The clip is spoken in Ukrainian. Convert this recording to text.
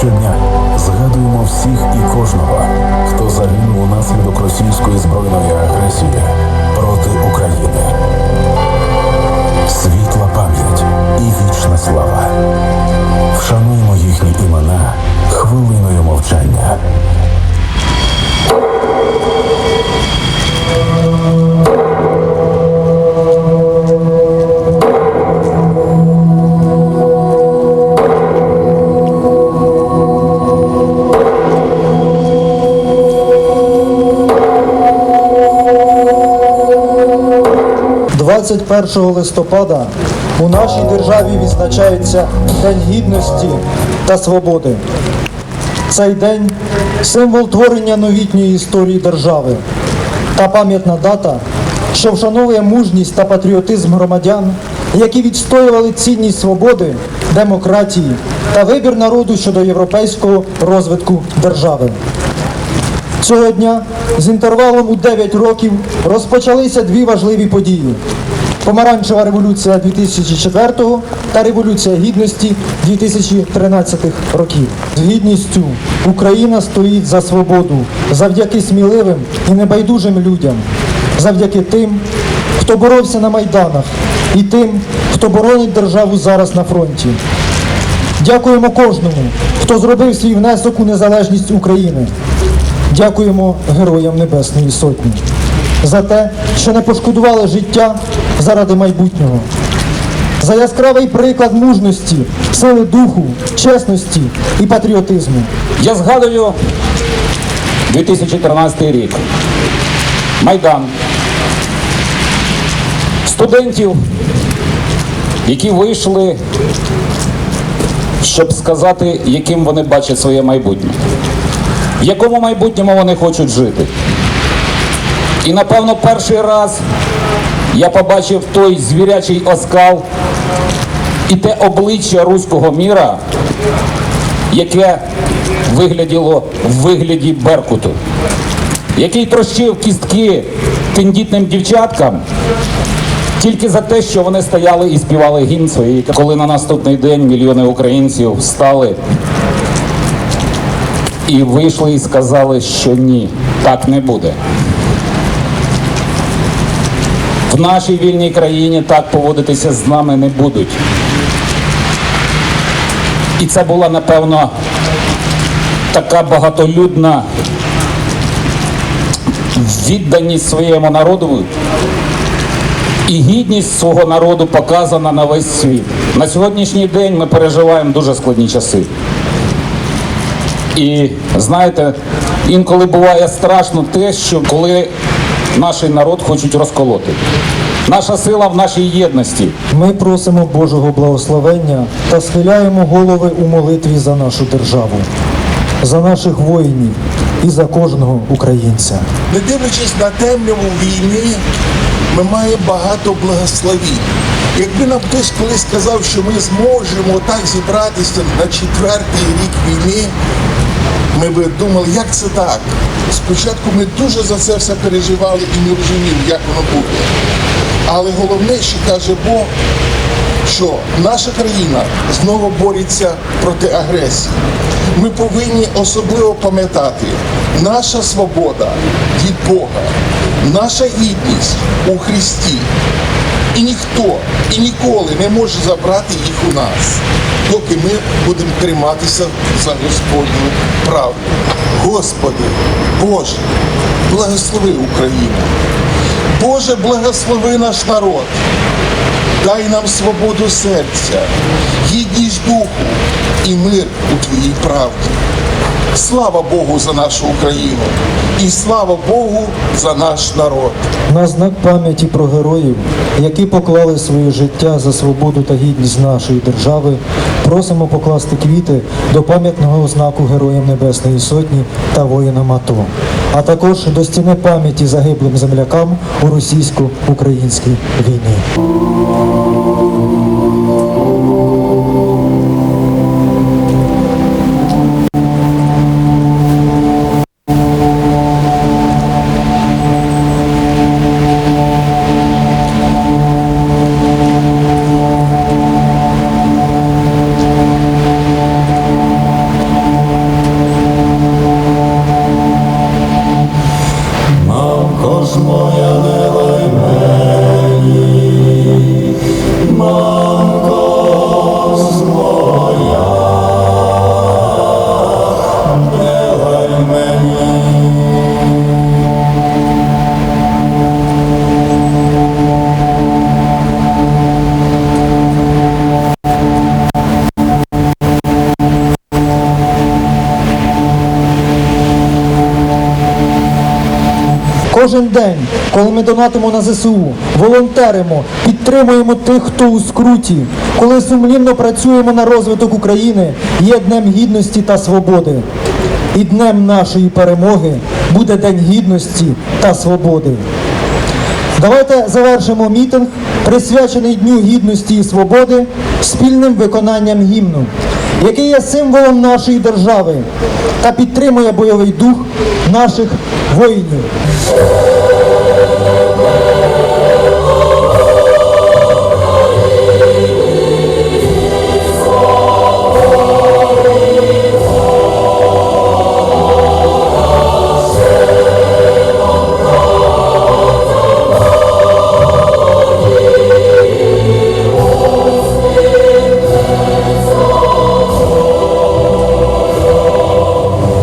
Щодня згадуємо всіх і кожного, хто загинув унаслідок російської збройної агресії проти України. Світла пам'ять і вічна слава. Вшануємо їхні імена хвилиною мовчання. – 21 листопада у нашій державі відзначається День Гідності та Свободи. Цей день символ творення новітньої історії держави та пам'ятна дата, що вшановує мужність та патріотизм громадян, які відстоювали цінність свободи, демократії та вибір народу щодо європейського розвитку держави. Цього дня з інтервалом у 9 років розпочалися дві важливі події: Помаранчева революція 2004 та Революція Гідності 2013 років. З гідністю Україна стоїть за свободу завдяки сміливим і небайдужим людям, завдяки тим, хто боровся на майданах, і тим, хто боронить державу зараз на фронті. Дякуємо кожному, хто зробив свій внесок у незалежність України. Дякуємо Героям Небесної Сотні за те, що не пошкодували життя заради майбутнього, за яскравий приклад мужності, сили духу, чесності і патріотизму. Я згадую 2013 рік. Майдан. Студентів, які вийшли, щоб сказати, яким вони бачать своє майбутнє, в якому майбутньому вони хочуть жити. І напевно перший раз я побачив той звірячий оскал і те обличчя руського міра, яке вигляділо в вигляді Беркуту, який трощив кістки тендітним дівчаткам тільки за те, що вони стояли і співали гімн своєї. Коли на наступний день мільйони українців встали і вийшли і сказали, що ні, так не буде. Нашій вільній країні так поводитися з нами не будуть. І це була, напевно, така багатолюдна відданість своєму народу і гідність свого народу показана на весь світ. На сьогоднішній день ми переживаємо дуже складні часи. І знаєте, інколи буває страшно те, що коли наш народ хочуть розколоти. Наша сила в нашій єдності. Ми просимо Божого благословення та схиляємо голови у молитві за нашу державу, за наших воїнів і за кожного українця. Не дивлячись на темряву війни, ми маємо багато благословінь. Якби нам хтось колись сказав, що ми зможемо так зібратися на четвертий рік війни, ми би думали, як це так? Спочатку ми дуже за це все переживали і не розуміли, як воно буде. Але головне, що каже Бог, що наша країна знову бореться проти агресії. Ми повинні особливо пам'ятати, наша свобода від Бога, наша гідність у Христі. І ніхто і ніколи не може забрати їх у нас, доки ми будемо триматися за Господню правду. Господи, Боже, благослови Україну. Боже, благослови наш народ. Дай нам свободу серця, гідність духу і мир у Твоїй правді. Слава Богу за нашу Україну і слава Богу за наш народ. На знак пам'яті про героїв, які поклали своє життя за свободу та гідність нашої держави, просимо покласти квіти до пам'ятного знаку Героям Небесної Сотні та воїнам АТО, а також до стіни пам'яті загиблим землякам у російсько-українській війні. Кожен день, коли ми донатимо на ЗСУ, волонтеримо, підтримуємо тих, хто у скруті, коли сумлінно працюємо на розвиток України, є Днем Гідності та Свободи. І днем нашої перемоги буде День Гідності та Свободи. Давайте завершимо мітинг, присвячений Дню Гідності і Свободи, спільним виконанням гімну, який є символом нашої держави та підтримує бойовий дух наших воїнів.